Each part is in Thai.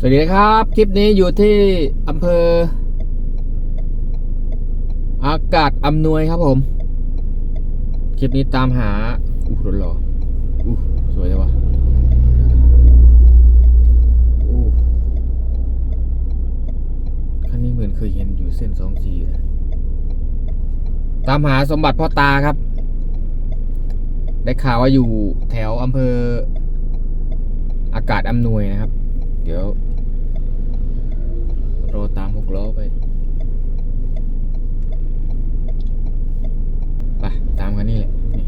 สวัสดีครับ คลิปนี้อยู่ที่อำเภอ อากาศอำนวยครับผม คลิปนี้ตามหาอู้รถหล่ออู้สวยเลยวะอู้คันนี้เหมือนเคยเห็นอยู่เส้นสองจีนะตามหาสมบัติพ่อตาครับ ได้ข่าวว่าอยู่แถวอำเภอ อากาศอำนวยนะครับ เดี๋ยวรอตามหกล้อไปไปตามกันนี่แหละนี่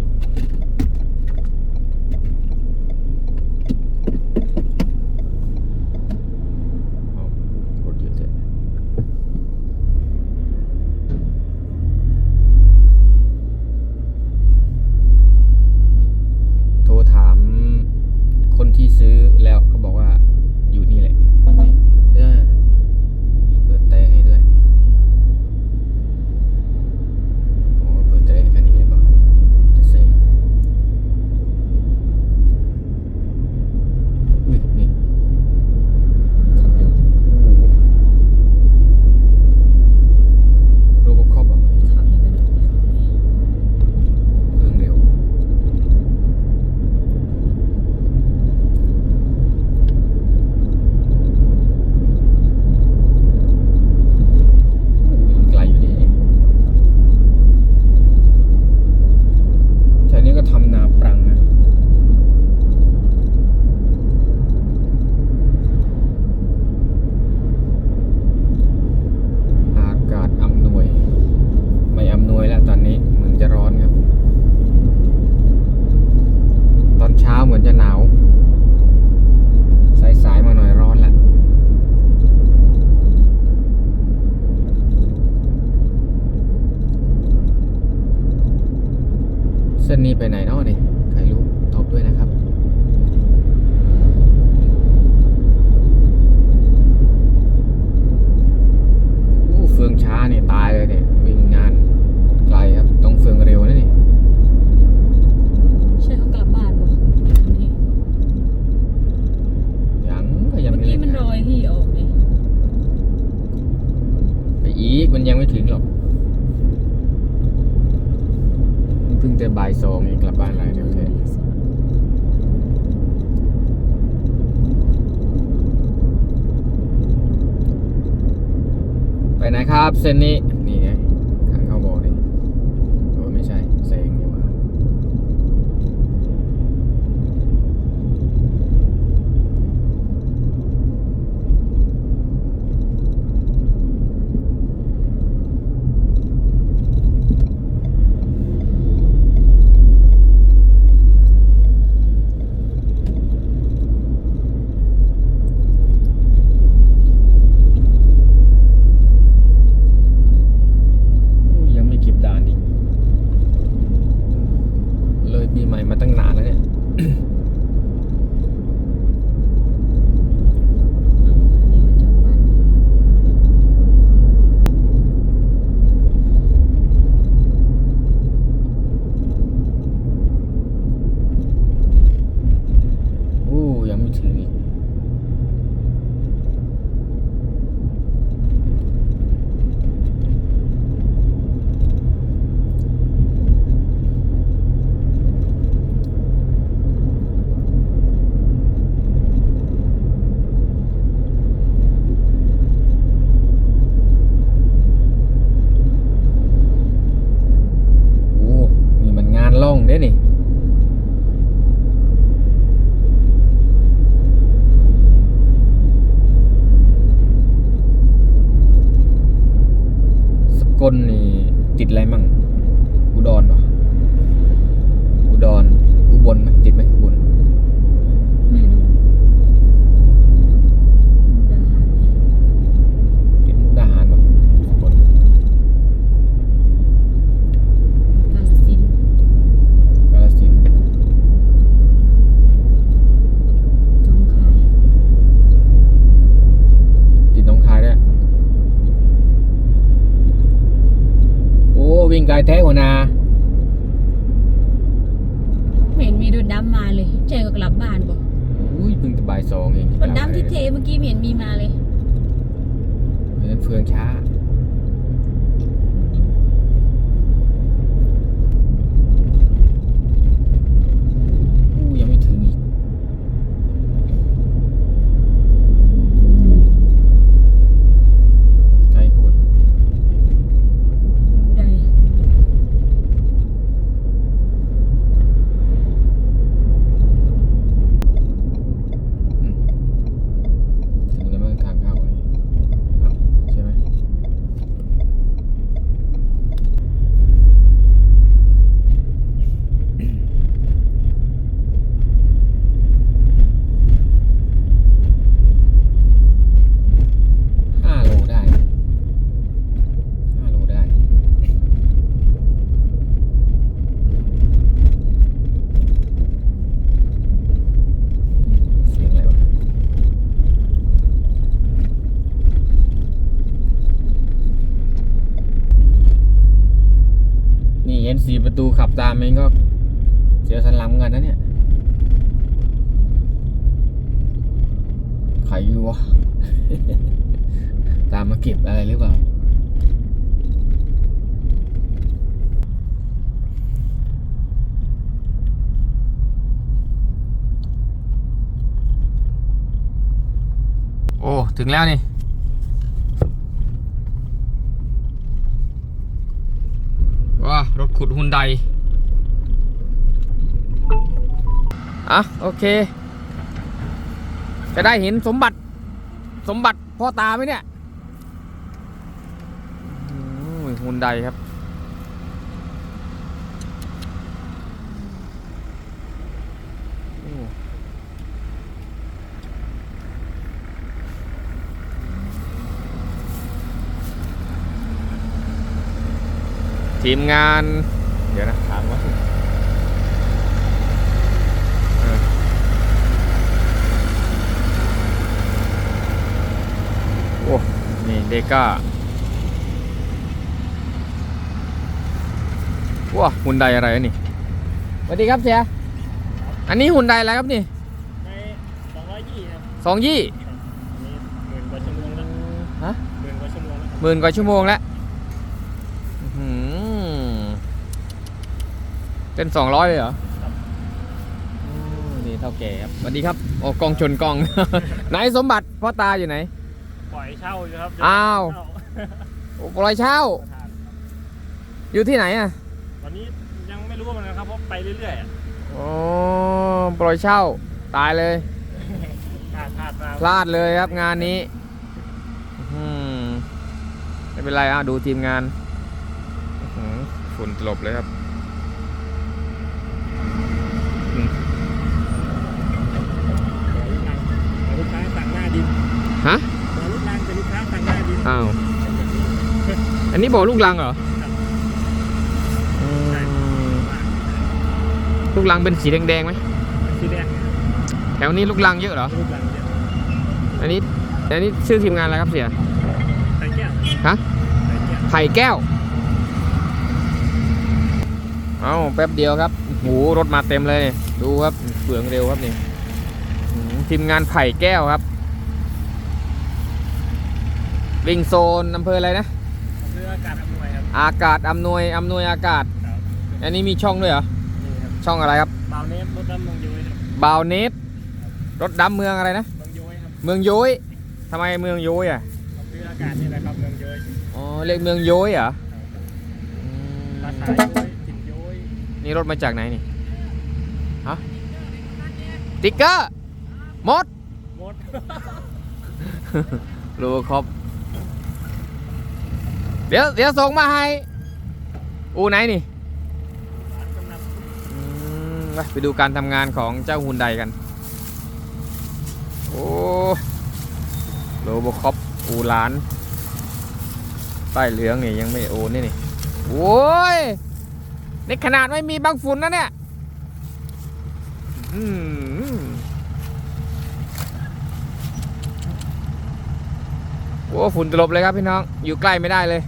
เอารถเยอะแท้โทรถามคนที่ซื้อแล้วเขาบอกว่าอยู่นี่แหละเออมีเปิดแต่ให้ด้วยโอ้เปิดแต่ให้คันนี้หรือเปล่าจะเซ็งอุ้ยนี่โอ้โหโรบอคอปอะเรื่องเร็ว วิ่งไกลอยู่ดีแถวนี้ก็ทำนาปรังนะอากาศอำนวย ไม่อำนวยแล้วตอนนี้เหมือนจะร้อนครับ ตอนเช้าเหมือนจะหนาว สายๆมาหน่อยร้อนแล้ว เส้นนี้ไปไหนเนาะนี่ใครรู้ตอบด้วยนะครับ อู้เฟืองช้าเนี่ยตายเลยเนี่ย วิ่งงานไกลครับ ต้องเฟืองเร็วนะนี่ ใช่เขากลับบ้านบ่นี่ ยังก็ยัง เมื่อ ไม่ กี้ เล่น มัน งา โรยที่ออกนี่ ไปอีกมันยังไม่ถึงหรอกมันเพิ่งจะบ่ายสององกลับบ้านไรเดี๋ยวแค่ไปไหนครับ เส้นนี้ นี่ไงทางเข้าบอกดิโอ้ไม่ใช่เซงนี่หว่า อุ้ยยังไม่เก็บด่านอีก เลยปีใหม่มาตั้งนานแล้วเนี่ย อืมอันนี้มันจอดบ้าน โอ้ยังไม่ถึงอีก โอ้นี่มันงานล่องเด้นี่ ส กลนี่ติดอะไรมั่งอุดรเหรอดร อุบลไหมติดไหมอุบล ไม่รู้มุกดาหารไหม ติดมุกดาหารปะสกล กาฬสินธุ์ กาฬสินธุ์ หนองคาย ติดหน้องคายด้วยโอ้ วิ่งไกลแท้หัวนาไม่เห็นมีรถดำมาเลยเจ๊ก็กลับบ้านบ่โอ้อุ้ยเพิ่งจะบ่ายสองเองรถน้ำที่เทเมื่อกี้ไม่เห็นมีมาเลยเพราะฉะนั้นเฟืองช้า อู้ยังไม่ถึงอีก ไกลโพูด ใด ถึงแล้วมั้งทางเข้าเลยเอ้าใช่ไหมห้าโลได้ห้าโลได้ เสียงอะไรวะ นี่เห็น สีประตูขับตามเองก็เสียวสันหลังเหมือนกันนะเนี่ย ใครอยู่วะ ตามมาเก็บอะไรหรือเปล่า โอ้ ถึงแล้วนี่ ว้ารถ ขุดหุ่นใดอะโอเค จะได้เห็นสมบัติสมบัติพ่อตาไหมเนี่ยหุ่นใดครับ โอ้ ทีมงาน เดี๋ยวนะถามว่าเออโอ้ นี่เดก้าว้าหุ่นใดอะไรอะนี่สวัสดีครับเสียอันนี้หุ่นใดอะไรครับนี่ในสองร้อยยี่ครับสองยี่อันนี้หมื่นกว่าชั่วโมงแล้วฮะหมื่นกว่าชั่วโมงแล้วครับหมื่นกว่าชั่วโมงแล้วอื้อหือ เป็นสองร้อยเลยเหรอโอ้นี่เท่าแก่ครับสวัสดีครับโอ้กล้องชนกล้อง ไหนสมบัติพ่อตาอยู่ไหน ปล่อยเช่าอยู่ครับอ้าวเช่โอ้ปล่อยเช่า ประธานอยู่ที่ไหนอะตอนนี้ยังไม่รู้เหมือนกันครับเพราะไปเรื่อยๆอะโอ้ปล่อยเช่า ตายเลย ขาดขาดมาพลาดเลยครับงานนี้อื้อหือไม่เป็นไรอะดูทีมงานอื้อหือฝุ่นตลบเลยครับอืม ขอลูกค้าสั่งหน้าดิน ฮะ ขอลูกค้าเป็นลูกค้าสั่งหน้าดิน อ้าว อั นนี้บอกลูกลังเหรอครับอืมลูกลังเป็นสีแดงๆไหมสีแดงเนี่ยแถวนี้ลูกลังเยอะเหรอ ลูกหลังเนี่ยอันนี้อันนี้ชื่อทีมงานอะไรครับเสียไข่แก้วฮะไข่แก้วไผ่แก้ว เอาแป๊บเดียวครับโอ้โหรถมาเต็มเลยนี่ดูครับเฟืองเร็วครับนี่อืมทีมงานไผ่แก้วครับ วิ่งโซนอำเภออะไรนะ เรืออากาศอำนวยครับอากาศอำนวยอำนวยอากาศ ครับอันนี้มีช่องด้วยเหรอ นี่ครับช่องอะไรครับบาวเนฟรถน้ำเมืองย้อยครับบาวเนสรถดำเมืองอะไรนะเมืองย้อยครับเมืองโย้ยทำไมเมืองโย้ยอะ เรืออากาศนี่แหละครับเมืองย้อย อ๋อ เรียกเมืองโย้ยเหรออืมภาษาย้อยถิ่นย้อยนี่รถมาจากไหนนี่ ฮะ ติ๊กเกอร์มดหมดโลคอป เดี๋ยวเดี๋ยวส่งมาให้ อูไหนนี่ไปไปดูการทำงานของเจ้าฮุนไดกัน โอ้โลโบคอปอูล้านป้เหลืองนี่ยังไม่โอนนี่นี่โอ้ยในขนาดไม่มีบางฝุ่นนะเนี่ยอืมโอ้ฝุ่นตลบเลยครับพี่น้อง อยู่ใกล้ไม่ได้เลย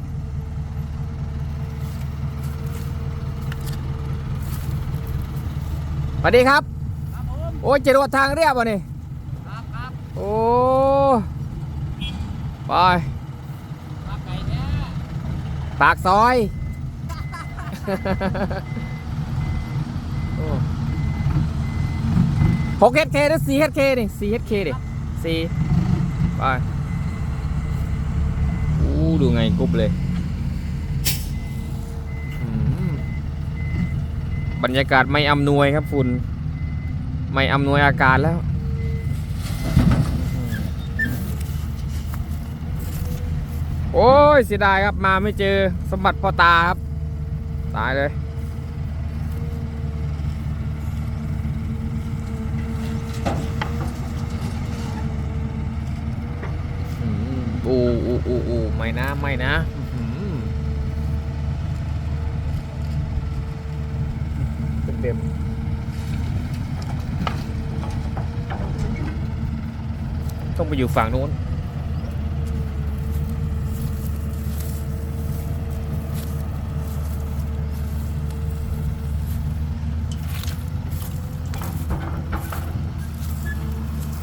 สวัสดีครับ ครับผมโอ้ยจรวดทางเรียบวะนี่คโอ้ไปปากซอยโอ้หกเฮดเคหรือสี่เฮดเคนี่สี่เฮดเคดิสี่ไปอู้ดูไงกรุบเลยอืม บรรยากาศไม่อำนวยครับฝุ่นไม่อำนวยอาการแล้ว โอ้ยเสียดายครับมาไม่เจอสมบัติพ่อตาครับ ตายเลยอูอูอูอูไม่นะ ไม่นะอื้อหือ็มต้องไปอยู่ฝั่งนู้น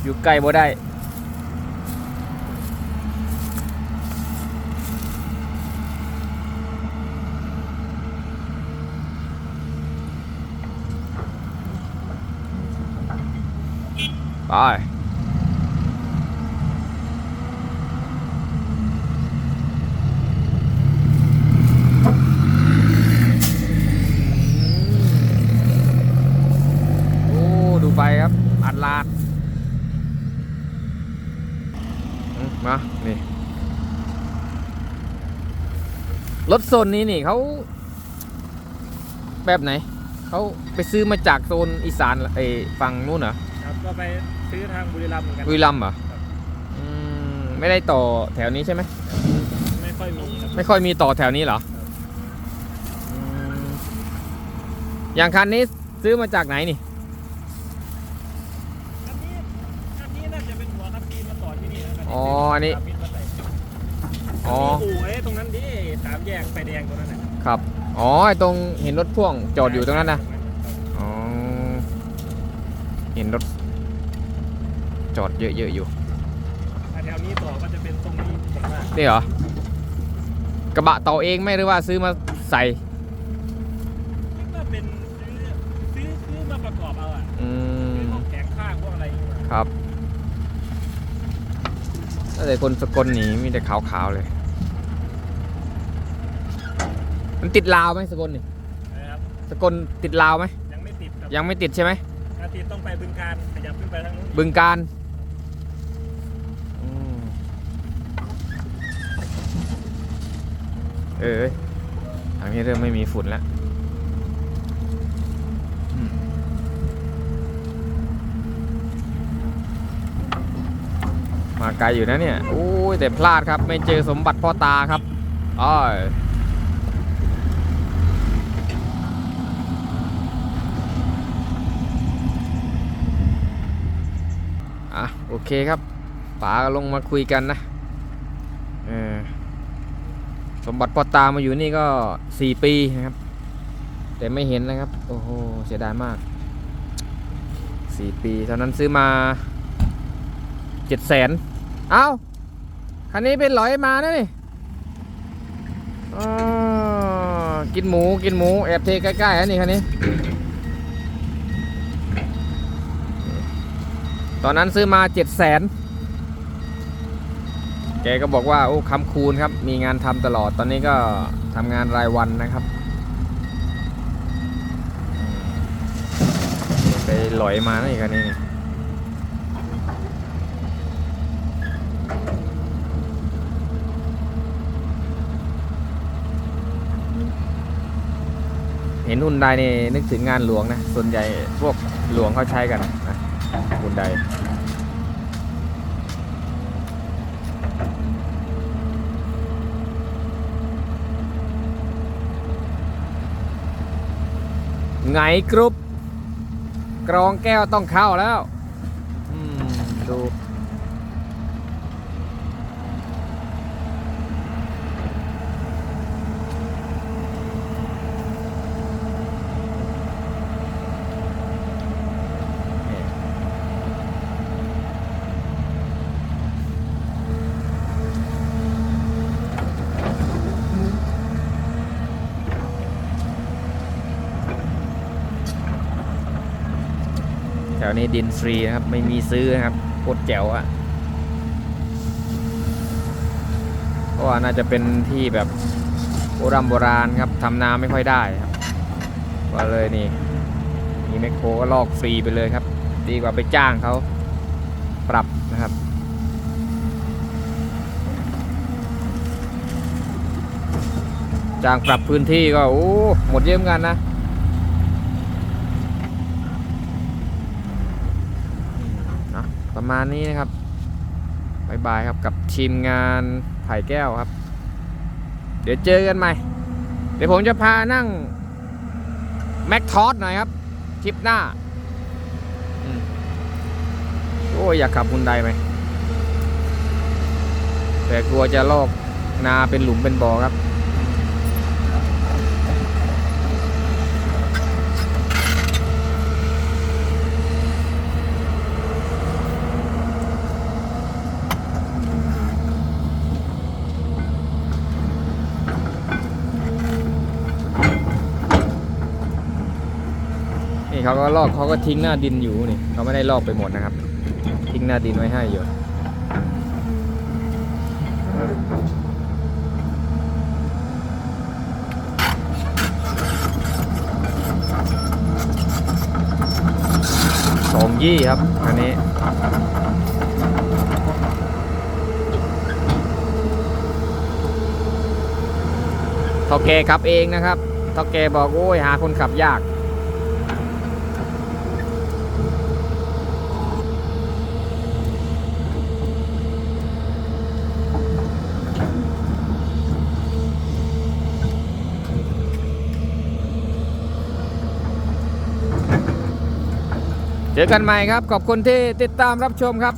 อยู่ใกล้บ่ได้ ไปโอ้ดูไปครับ อัดลาดมา นี่ รถโซนนี้นี่เขาแบบไหน เขาไปซื้อมาจากโซนอีสานไอ้ฝั่งนู้นเหรอครับก็ไปซื้อทางบุรีรัมย์เหมือนกันบุรีรัมย์เหรออืมไม่ได้ต่อแถวนี้ใช่ไหมไม่ค่อยมีครับไม่ค่อยมีต่อแถวนี้เหรออืมอย่างคันนี้ซื้อมาจากไหนนี่ อันนี้อันนี้น่าจะเป็นหัวครับปีนมาต่อที่นี่นะครับอ๋ออันนี้ ครับปีมาใส่อ๋อมีอู่ไอ้ตรงนั้นดิสามแยกไฟแดงตรงนั้นน่ะครับ อ๋อไอ้ตรงเห็นรถพ่วงจอดอยู่ตรงนั้นนะอ๋อเห็นรถจอดเยอะๆอยู่อะแถวนี้ต่อก็จะเป็นตรงนี้ผมว่านี่เหรอกระบะต่อเองไหมหรือว่าซื้อมาใส่คิดว่าเป็นซื้อซื้อซื้อมาประกอบเอาอะอืซื้อมพวกแข็งข้างพวกอะไรอย่างเงี้ยครับแต่คนสกลหนีมีแต่ขาวๆเลย มันติดลาวไหมสกลนี่นะครับสกลติดลาวไหมยังไม่ติดครับยังไม่ติดใช่ไหมถ้าติดต้องไปบึงการขยับขึ้นไปทางนู้นบึงการอืมเออทางนี้เริ่มไม่มีฝุ่นแล้วอืมมาไกลอยู่นะเนี่ยโอ้ยแต่พลาดครับ ไม่เจอสมบัติพ่อตาครับอ้อยอะโอ เคครับป๋าลงมาคุยกันนะสมบัติพอตามาอยู่นี่ก็สี่ปีนะครับ แต่ไม่เห็นนะครับ โอ้โห เสียดายมากสี่ปีตอนนั้นซื้อมาเจ็ดแสนเอ้า คันนี้เป็นหลอยมานะนี่กินหมูกินหมู แอบเทใกล้ๆนนี้คันนี้ ตอนนั้นซื้อมาเจ็ดแสนแกก็บอกว่าโอ้คำคูณครับ มีงานทำตลอดตอนนี้ก็ทำงานรายวันนะครับ ไปหลอยมานะอีกคันนี้นี่เห็นหุ่นไดนี่นึกถึงงานหลวงนะ ส่วนใหญ่พวกหลวงเขาใช้กันนะ บนไดไงกรุ๊ปกรองแก้วต้องเข้าแล้ว ดู นี้ดินฟรีนะครับ ไม่มีซื้อนะครับโคตรแจ๋วอะเพราะว่าน่าจะเป็นที่แบบโบราณโบราณครับทำนาไม่ค่อยได้ครับก็เลยนี่มีแมคโครก็ลอกฟรีไปเลยครับ ดีกว่าไปจ้างเขาปรับนะครับจ้างปรับพื้นที่ก็โอ้หมดเยอะเหมือนกันนะอะ ประมาณนี้นะครับบายบายครับกับทีมงานไผ่แก้วครับ เดี๋ยวเจอกันใหม่ เดี๋ยวผมจะพานั่งแม็กทอสหน่อยครับทริปหน้าอโอ้ยอยากขับฮุนไดไหมแต่กลัวจะลอกนาเป็นหลุมเป็นบ่อครับ เขาก็ลอกเขาก็ทิ้งหน้าดินอยู่นี่เขาไม่ได้ลอกไปหมดนะครับ ทิ้งหน้าดินไว้ให้อยู่สองยี่ครับอันนี้เท่าแกขับเองนะครับเท่าแกบอกโอ้ยหาคนขับยาก เจอกันใหม่ครับ ขอบคุณที่ติดตามรับชมครับ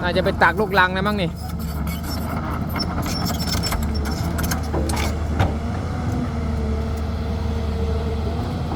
น่าจะไปตากลูกลังนะมั้งนี่